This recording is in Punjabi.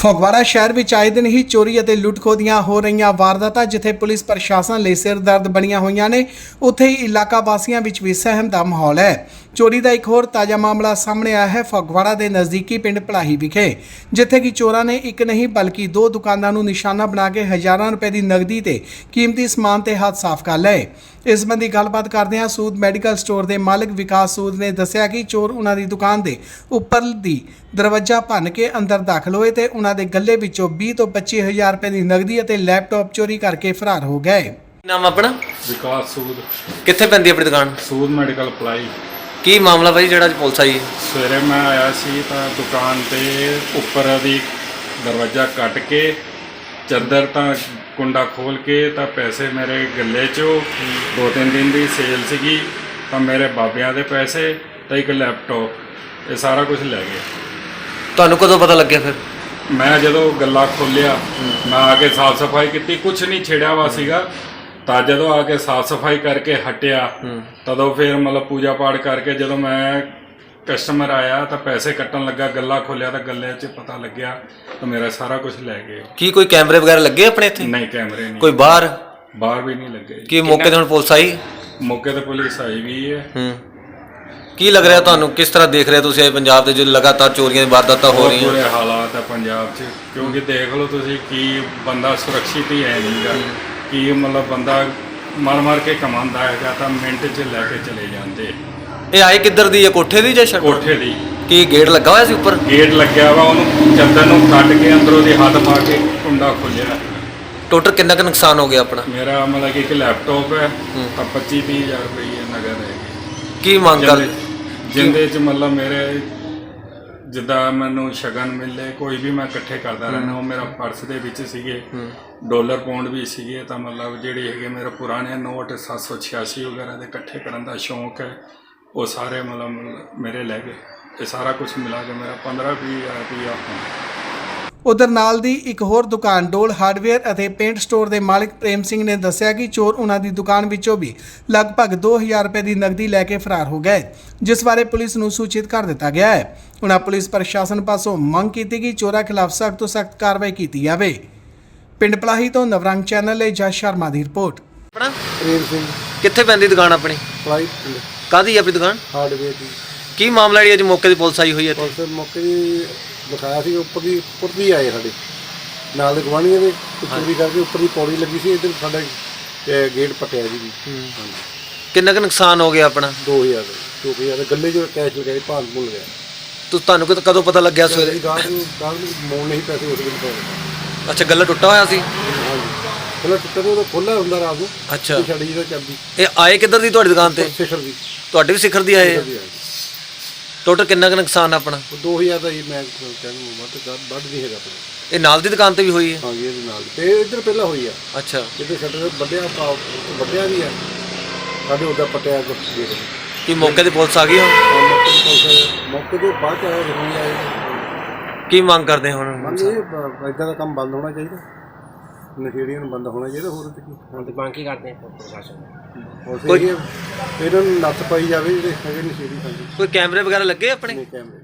ਫਗਵਾੜਾ ਸ਼ਹਿਰ ਵਿੱਚ ਆਏ ਦਿਨ ਹੀ ਚੋਰੀ ਅਤੇ ਲੁੱਟਖੋ ਦੀਆਂ ਹੋ ਰਹੀਆਂ ਵਾਰਦਾਤਾਂ, ਜਿੱਥੇ ਪੁਲਿਸ ਪ੍ਰਸ਼ਾਸਨ ਲਈ ਸਿਰ ਦਰਦ ਬਣੀਆਂ ਹੋਈਆਂ ਨੇ, ਉੱਥੇ ਹੀ ਇਲਾਕਾ ਵਾਸੀਆਂ ਵਿੱਚ ਵੀ ਸਹਿਮ ਦਾ ਮਾਹੌਲ ਹੈ। ਚੋਰੀ ਦਾ ਇੱਕ ਹੋਰ ਤਾਜ਼ਾ ਮਾਮਲਾ ਸਾਹਮਣੇ ਆਇਆ ਹੈ, ਫਗਵਾੜਾ ਦੇ ਨਜ਼ਦੀਕੀ ਪਿੰਡ ਭਲਾਹੀ ਵਿਖੇ, ਜਿੱਥੇ ਕਿ ਚੋਰਾਂ ਨੇ ਇੱਕ ਨਹੀਂ ਬਲਕਿ ਦੋ ਦੁਕਾਨਾਂ ਨੂੰ ਨਿਸ਼ਾਨਾ ਬਣਾ ਕੇ ਹਜ਼ਾਰਾਂ ਰੁਪਏ ਦੀ ਨਗਦੀ ਤੇ ਕੀਮਤੀ ਸਮਾਨ ਤੇ ਹੱਥ ਸਾਫ਼ ਕਰ ਲਏ। ਇਸ ਸੰਬੰਧੀ ਗੱਲਬਾਤ ਕਰਦੇ ਹਾਂ ਸੂਦ ਮੈਡੀਕਲ ਸਟੋਰ ਦੇ ਮਾਲਕ ਵਿਕਾਸ ਸੂਦ ਨੇ ਦੱਸਿਆ ਕਿ ਚੋਰ ਉਹਨਾਂ ਦੀ ਦੁਕਾਨ ਦੇ ਉੱਪਰ ਦੀ ਦਰਵਾਜ਼ਾ ਭੰਨ ਕੇ ਅੰਦਰ ਦਾਖਲ ਹੋਏ ਤੇ ਉਹਨਾਂ ਦੇ ਗੱਲੇ ਵਿੱਚੋਂ 20 ਤੋਂ 25 ਹਜ਼ਾਰ ਰੁਪਏ ਦੀ ਨਗਦੀ ਅਤੇ ਲੈਪਟਾਪ ਚੋਰੀ ਕਰਕੇ ਫਰਾਰ ਹੋ ਗਏ। ਨਾਮ ਆਪਣਾ? ਵਿਕਾਸ ਸੂਦ। ਕਿੱਥੇ ਪੈਂਦੀ ਆਪਣੀ ਦੁਕਾਨ? Sood medical apply. ਕੀ ਮਾਮਲਾ ਭਾਈ ਜਿਹੜਾ ਅੱਜ ਪੁਲਿਸ ਆਈ ਹੈ? ਸਵੇਰੇ ਮੈਂ ਆਇਆ ਸੀ ਤਾਂ ਦੁਕਾਨ ਤੇ ਉੱਪਰ ਦੀ ਦਰਵਾਜ਼ਾ ਕੱਟ ਕੇ ਚੱਦਰ ਤਾਂ ਕੁੰਡਾ ਖੋਲ ਕੇ ਤਾਂ ਪੈਸੇ ਮੇਰੇ ਗੱਲੇ 'ਚੋਂ ਦੋ ਤਿੰਨ ਦਿਨ ਦੀ ਸੇਲ ਸੀਗੀ ਤਾਂ ਮੇਰੇ ਬਾਬਿਆਂ ਦੇ ਪੈਸੇ ਤਾਂ ਇੱਕ ਲੈਪਟਾਪ ਇਹ ਸਾਰਾ ਕੁਝ ਲੈ ਗਏ। ਤੁਹਾਨੂੰ ਕਦੋਂ ਪਤਾ ਲੱਗਿਆ ਫਿਰ? ਮੈਂ ਜਦੋਂ ਗੱਲਾ ਖੋਲਿਆ ਮੈਂ ਆ ਕੇ ਸਾਫ਼ ਸਫ਼ਾਈ ਕੀਤੀ ਕੁਝ ਨਹੀਂ ਛੇੜਿਆ ਵਾ ਸੀਗਾ। ਤਾਂ ਜਦੋਂ ਆ ਕੇ ਸਾਫ਼ ਸਫ਼ਾਈ ਕਰਕੇ ਹਟਿਆ ਤਦੋਂ ਫਿਰ ਮਤਲਬ ਪੂਜਾ ਪਾਠ ਕਰਕੇ ਜਦੋਂ ਮੈਂ ਕਸਟਮਰ ਆਇਆ ਤਾਂ ਪੈਸੇ ਕੱਟਣ ਲੱਗਾ ਗੱਲਾ ਖੋਲਿਆ ਤਾਂ ਗੱਲੇ 'ਚ ਪਤਾ ਲੱਗਿਆ ਤਾਂ ਮੇਰਾ ਸਾਰਾ ਕੁਝ ਲੈ ਗਏ। ਕੀ ਕੋਈ ਕੈਮਰੇ ਵਗੈਰਾ ਲੱਗੇ ਆਪਣੇ ਇੱਥੇ? ਨਹੀਂ ਕੈਮਰੇ ਨਹੀਂ। ਕੋਈ ਬਾਹਰ? ਬਾਹਰ ਵੀ ਨਹੀਂ ਲੱਗੇ। ਕੀ ਮੌਕੇ ਤੇ ਹੁਣ ਪੁਲਿਸ ਆਈ? ਮੌਕੇ ਤੇ ਪੁਲਿਸ ਆਈ ਵੀ ਹੈ। ਹੂੰ। ਕੀ ਲੱਗ ਰਿਹਾ ਤੁਹਾਨੂੰ? ਕਿਸ ਤਰ੍ਹਾਂ ਦੇਖ ਰਹੇ ਤੁਸੀਂ ਇਹ ਪੰਜਾਬ ਦੇ ਜੋ ਲਗਾਤਾਰ ਚੋਰੀਆਂ ਦੀ ਵਾਰਦਾਤਾਂ ਹੋ ਰਹੀਆਂ? ਬੁਰੇ ਹਾਲਾਤ ਹੈ ਪੰਜਾਬ 'ਚ। ਕਿਉਂਕਿ ਦੇਖ ਲਓ ਤੁਸੀਂ ਕੀ ਬੰਦਾ ਸੁਰੱਖਿਅਤ ਹੀ ਹੈ ਨਹੀਂਗਾ ਕੀ ਮਤਲਬ ਬੰਦਾ ਮਰ ਮਰ ਕੇ ਕਮਾਉਂਦਾ ਹੈਗਾ ਤਾਂ ਮਿੰਟ 'ਚ ਲੈ ਕੇ ਚਲੇ ਜਾਂਦੇ। ਇਹ ਆਏ ਕਿੱਧਰ ਦੀ ਹੈ? ਕੋਠੇ ਦੀ ਜਾਂ ਛੱਤ ਕੋਠੇ ਦੀ। ਕੀ ਗੇਟ ਲੱਗਾ ਹੋਇਆ ਸੀ ਉੱਪਰ? ਗੇਟ ਲੱਗਿਆ ਵਾ ਉਹਨੂੰ ਚੱਦਰ ਨੂੰ ਕੱਟ ਕੇ ਅੰਦਰੋਂ ਦੀ ਹੱਥ ਪਾ ਕੇ ਕੁੰਡਾ ਖੋਲਿਆ ਟੋਟਲ ਕਿੰਨਾ ਕੁ ਨੁਕਸਾਨ ਹੋ ਗਿਆ ਆਪਣਾ? ਮੇਰਾ ਮਤਲਬ ਕਿ ਇੱਕ ਲੈਪਟਾਪ ਹੈ ਤਾਂ 25 30 ਹਜ਼ਾਰ ਰੁਪਏ ਨਗਦ ਹੈ ਕੀ ਮੰਗ ਕਰ ਜਿੰਦੇ 'ਚ ਮਤਲਬ ਮੇਰੇ ਜਿੱਦਾਂ ਮੈਨੂੰ ਸ਼ਗਨ ਮਿਲੇ ਕੋਈ ਵੀ ਮੈਂ ਇਕੱਠੇ ਕਰਦਾ ਰਹਿਣਾ ਉਹ ਮੇਰਾ ਪਰਸ ਦੇ ਵਿੱਚ ਸੀਗੇ। ਡਾਲਰ ਪਾਉਂਡ ਵੀ ਸੀਗੇ ਤਾਂ ਮਤਲਬ ਜਿਹੜੇ ਹੈਗੇ ਮੇਰੇ ਪੁਰਾਣੇ ਨੋਟ 786 ਵਗੈਰਾ ਦੇ ਇਕੱਠੇ ਕਰਨ ਦਾ ਸ਼ੌਂਕ ਹੈ ਉਹ ਸਾਰੇ ਮਤਲਬ ਮੇਰੇ ਲੈ ਗਏ। ਇਹ ਸਾਰਾ ਕੁਝ ਮਿਲਾ ਕੇ ਮੇਰਾ 15 20 ਹਜ਼ਾਰ ਰੁਪਇਆ ਹੋਣਾ ਉਧਰ ਨਾਲ ਦੀ ਇੱਕ ਹੋਰ ਦੁਕਾਨ ਡੋਲ ਹਾਰਡਵੇਅਰ ਅਤੇ ਪੇਂਟ ਸਟੋਰ ਦੇ ਮਾਲਕ ਪ੍ਰੇਮ ਸਿੰਘ ਨੇ ਦੱਸਿਆ ਕਿ ਚੋਰ ਉਹਨਾਂ ਦੀ ਦੁਕਾਨ ਵਿੱਚੋਂ ਵੀ ਲਗਭਗ 2000 ਰੁਪਏ ਦੀ ਨਗਦੀ ਲੈ ਕੇ ਫਰਾਰ ਹੋ ਗਏ ਜਿਸ ਬਾਰੇ ਪੁਲਿਸ ਨੂੰ ਸੂਚਿਤ ਕਰ ਦਿੱਤਾ ਗਿਆ ਹੈ। ਉਹਨਾਂ ਪੁਲਿਸ ਪ੍ਰਸ਼ਾਸਨ ਪਾਸੋਂ ਮੰਗ ਕੀਤੀ ਕਿ ਚੋਰਾਂ ਖਿਲਾਫ ਸਖਤ ਤੋਂ ਸਖਤ ਕਾਰਵਾਈ ਕੀਤੀ ਜਾਵੇ। ਪਿੰਡ ਪਲਾਹੀ ਤੋਂ ਨਵਰੰਗ ਚੈਨਲ ਲਈ ਜਸ ਸ਼ਰਮਾ ਦੀ ਰਿਪੋਰਟ। ਆਪਣਾ? ਪ੍ਰੇਮ ਸਿੰਘ। ਕਿੱਥੇ ਪੈਂਦੀ ਦੁਕਾਨ ਆਪਣੀ? ਫਲਾਈਟ ਕਾਦੀ ਆਪਣੀ ਦੁਕਾਨ? ਹਾਰਡਵੇਅਰ ਦੀ। ਕੀ ਮਾਮਲਾ ਜਿਹੜੀ ਅੱਜ ਮੌਕੇ ਤੇ ਪੁਲਿਸ ਆਈ ਹੋਈ ਹੈ ਇੱਥੇ? ਪੁਲਿਸ ਮੌਕੇ ਦੀ ਦਿਖਾਇਆ ਸੀ ਉੱਪਰ ਦੀ ਉੱਪਰ ਦੀ ਆਏ ਸਾਡੇ। ਨਾਲ ਦੇ ਗਵਾਂਢੀਆਂ ਦੇ ਤੇ ਚੋਰੀ ਕਰਕੇ ਉੱਪਰ ਦੀ ਪੌੜੀ ਲੱਗੀ ਸੀ ਇੱਧਰ ਸਾਡਾ ਅਹ, ਗੇਟ ਪਟਿਆ ਜੀ। ਵੀ ਹਾਂਜੀ। ਕਿੰਨਾ ਕੁ ਨੁਕਸਾਨ ਹੋ ਗਿਆ ਆਪਣਾ? 2000 2000 ਦੇ ਗੱਲੇ ਜੋ ਕੈਸ਼ ਲਗਾਈ ਭਾਂ ਭੁੱਲ ਗਿਆ। ਤੁ- ਤੁਹਾਨੂੰ ਕਦ- ਕਦੋਂ ਪਤਾ ਲੱਗਿਆ ਸਵੇਰੇ? ਸਵੇਰੇ ਗਾਹਕ ਨੂੰ ਨੂੰ ਮੋੜ ਨਹੀਂ ਪੈਸੇ ਉਸ ਦਿਨ ਤੋਂ। ਅੱਛਾ ਗੱਲਾ ਟੁੱਟਾ ਹੋਇਆ ਸੀ? ਹਾਂਜੀ। ਪਹਿਲਾਂ ਟੁੱਟਾ ਤੇ ਉਹ ਖੋਲਾ ਹੁੰਦਾ ਰਾਤ ਨੂੰ। ਅੱਛਾ। ਤੇ ਛੱਡ ਜਿਹਦਾ ਚਾਬੀ। ਇਹ ਆਏ ਕਿੱਧਰ ਦੀ ਤੁਹਾਡੀ ਦੁਕਾਨ ਤੇ? ਸਿਖਰ ਦੀ। ਤੁਹਾਡੇ ਵੀ ਸਿਖਰ ਦੀ ਆਏ? ਸਿਖਰ ਦੀ ਆਈ। ਟੋਟਲ ਕਿੰਨਾ ਕੁ ਨੁਕਸਾਨ ਆਪਣਾ? ਉਹ 2000 ਦਾ ਹੀ ਮੈਂ ਕਹਿੰਦਾ ਵੱਧ ਵੱਧ ਨਹੀਂ ਹੈਗਾ ਆਪਣਾ। ਇਹ ਨਾਲ ਦੀ ਦੁਕਾਨ ਤੇ ਵੀ ਹੋਈ ਹੈ? ਹਾਂਜੀ ਇਹਦੇ ਨਾਲ। ਤੇ ਇੱਧਰ ਪਹਿਲਾਂ ਹੋਈ ਆ। ਅੱਛਾ। ਜਿੱਦੇ ਸ਼ਟਰ ਵੱਡਿਆ ਪਾ ਵੱਡਿਆ ਵੀ ਆ। ਸਾਡੇ ਉਹਦਾ ਪਟਿਆ ਕੁਝ ਦੇ ਦੇ ਕੀ ਮੌਕੇ ਤੇ ਪੁਲਿਸ ਆ ਗਈ ਹੁਣ? ਮੌਕੇ ਤੇ ਪੁਲਿਸ- ਮੌਕੇ ਤੋਂ ਬਾਅਦ ਆਇਆ ਜ਼ਰੂਰੀ ਆਇਆ। ਕੀ ਮੰਗ ਕਰਦੇ ਹੁਣ? ਮੰਨ ਇਹ ਇਦਾਂ ਦਾ ਕੰਮ ਬੰਦ ਹੋਣਾ ਚਾਹੀਦਾ। ਨਸ਼ੇੜੀਆਂ ਨੂੰ ਬੰਦ ਹੋਣਾ ਚਾਹੀਦਾ ਹੋਰ ਤੇ ਕੀ? ਹੁਣ ਤੇ ਮੰਗ ਕਰਦੇ ਹੋਰ ਇਹਨਾਂ ਨੂੰ ਨੱਥ ਪਾਈ ਜਾਵੇ ਜਿਹੜੇ ਹੈਗੇ ਨਸ਼ੇੜੀ ਕੋਈ ਕੈਮਰੇ ਵਗੈਰਾ ਲੱਗੇ ਆਪਣੇ? ਨੇ ਕੈਮਰੇ।